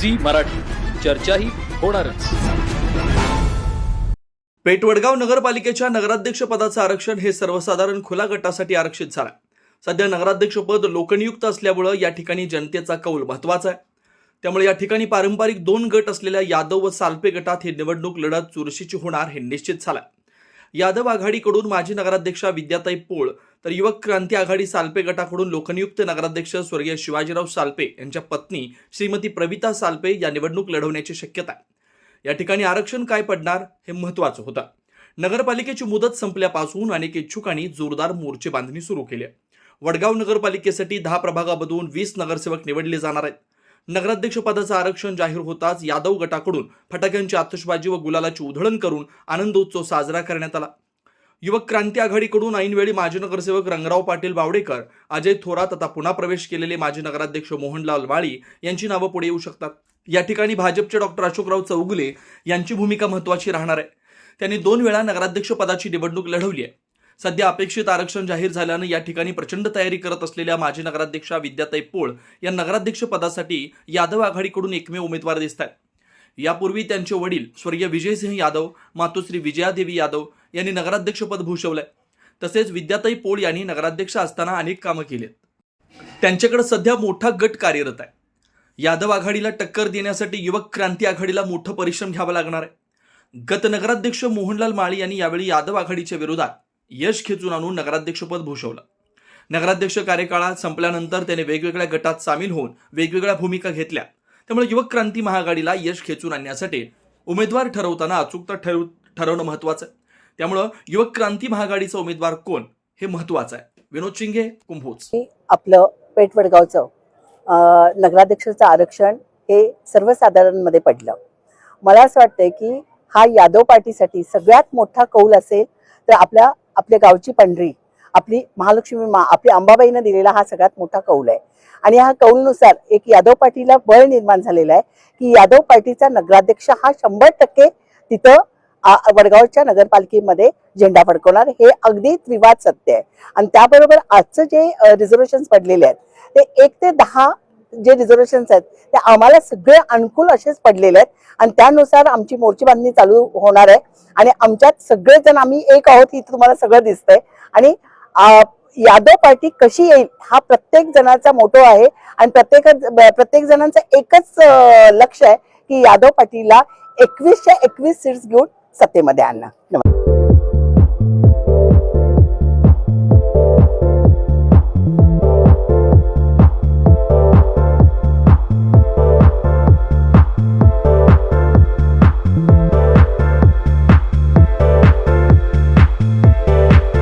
Zee Marathi. चर्चाही होणारच. पेटवडगाव नगरपालिकेच्या नगराध्यक्ष पदाचं आरक्षण हे सर्वसाधारण खुला गटासाठी आरक्षित झालं. सध्या नगराध्यक्षपद लोकनियुक्त असल्यामुळं या ठिकाणी जनतेचा कौल महत्त्वाचा आहे. त्यामुळे या ठिकाणी पारंपरिक दोन गट असलेल्या यादव व सालपे गटात ही निवडणूक लढत चुरशीची होणार हे निश्चित झालं. यादव आघाडीकडून माजी नगराध्यक्षा विद्याताई पोळ तर युवक क्रांती आघाडी सालपे गटाकडून लोकनियुक्त नगराध्यक्ष स्वर्गीय शिवाजीराव सालपे यांच्या पत्नी श्रीमती प्रविता सालपे या निवडणूक लढवण्याची शक्यता आहे. या ठिकाणी आरक्षण काय पडणार हे महत्वाचं होतं. नगरपालिकेची मुदत संपल्यापासून अनेक इच्छुकांनी जोरदार मोर्चे बांधणी सुरू केली आहे. वडगाव नगरपालिकेसाठी दहा प्रभागामधून वीस नगरसेवक निवडले जाणार आहेत. नगराध्यक्षपदाचं आरक्षण जाहीर होताच यादव गटाकडून फटाक्यांची आतषबाजी व गुलालाची उधळण करून आनंदोत्सव साजरा करण्यात आला. युवक क्रांती आघाडीकडून ऐनवेळी माजी नगरसेवक रंगराव पाटील बावडेकर अजय थोरात आता पुन्हा प्रवेश केलेले माजी नगराध्यक्ष मोहनलाल वाळी यांची नावं पुढे येऊ शकतात. या ठिकाणी भाजपचे डॉक्टर अशोकराव चौगुले यांची भूमिका महत्वाची राहणार आहे. त्यांनी दोन वेळा नगराध्यक्ष पदाची निवडणूक लढवली आहे. सध्या अपेक्षित आरक्षण जाहीर झाल्यानं या ठिकाणी प्रचंड तयारी करत असलेल्या माजी नगराध्यक्षा विद्याताई पोळ या नगराध्यक्ष पदासाठी यादव आघाडीकडून एकमेव उमेदवार दिसत आहेत. यापूर्वी त्यांचे वडील स्वर्गीय विजयसिंह यादव मातोश्री विजयादेवी यादव यांनी नगराध्यक्षपद भूषवलंय. तसेच विद्याताई पोळ यांनी नगराध्यक्ष असताना अनेक कामं केली त्यांच्याकडे सध्या मोठा गट कार्यरत आहे. यादव आघाडीला टक्कर देण्यासाठी युवक क्रांती आघाडीला मोठं परिश्रम घ्यावा लागणार आहे. गत नगराध्यक्ष मोहनलाल माळी यांनी यावेळी यादव आघाडीच्या विरोधात यश खेचून आणून नगराध्यक्षपद भूषवलं. नगराध्यक्ष कार्यकाळात संपल्यानंतर त्याने वेगवेगळ्या गटात सामील होऊन वेगवेगळ्या भूमिका घेतल्या. त्यामुळे युवक क्रांती महाआघाडीला यश खेचून आणण्यासाठी उमेदवार ठरवताना अचूकता ठरव ठरवणं महत्वाचं आहे. त्यामुळं युवक क्रांती महाआघाडीचा उमेदवार कोण हे महत्वाचं आहे. विनोद शिंगे कुंभोज. आपलं पेटवडगावचं नगराध्यक्षाचं आरक्षण हे सर्वसाधारणमध्ये पडलं. मला असं वाटतंय की हा यादव पार्टीसाठी सगळ्यात मोठा कौल असेल तर आपल्या आपल्या गावची पंढरी आपली महालक्ष्मी मा आपली अंबाबाईनं दिलेला हा सगळ्यात मोठा कौल आहे. आणि ह्या कौलनुसार एक यादव पार्टीला बळ निर्माण झालेला आहे की यादव पाटीचा नगराध्यक्ष हा शंभर टक्के तिथं वडगावच्या नगरपालिकेमध्ये झेंडा फडकवणार. हे अगदी त्रिवाद सत्य आहे. आणि त्याबरोबर आजचं जे रिझर्वेशन पडलेले आहेत ते एक ते दहा जे रिझर्वेशन्स आहेत ते आम्हाला सगळे अनुकूल असेच पडलेले आहेत. आणि त्यानुसार आमची मोर्ची बांधणी चालू होणार आहे. आणि आमच्यात सगळेजण आम्ही एक आहोत इथं तुम्हाला सगळं दिसतंय. आणि यादव पार्टी कशी येईल हा प्रत्येक जणाचा मोठो आहे. आणि प्रत्येक प्रत्येक जणांचं एकच लक्ष आहे की यादव पार्टीला एकवीसच्या एकवीस सीट्स घेऊन सत्तेमध्ये आणणं. नमस्कार.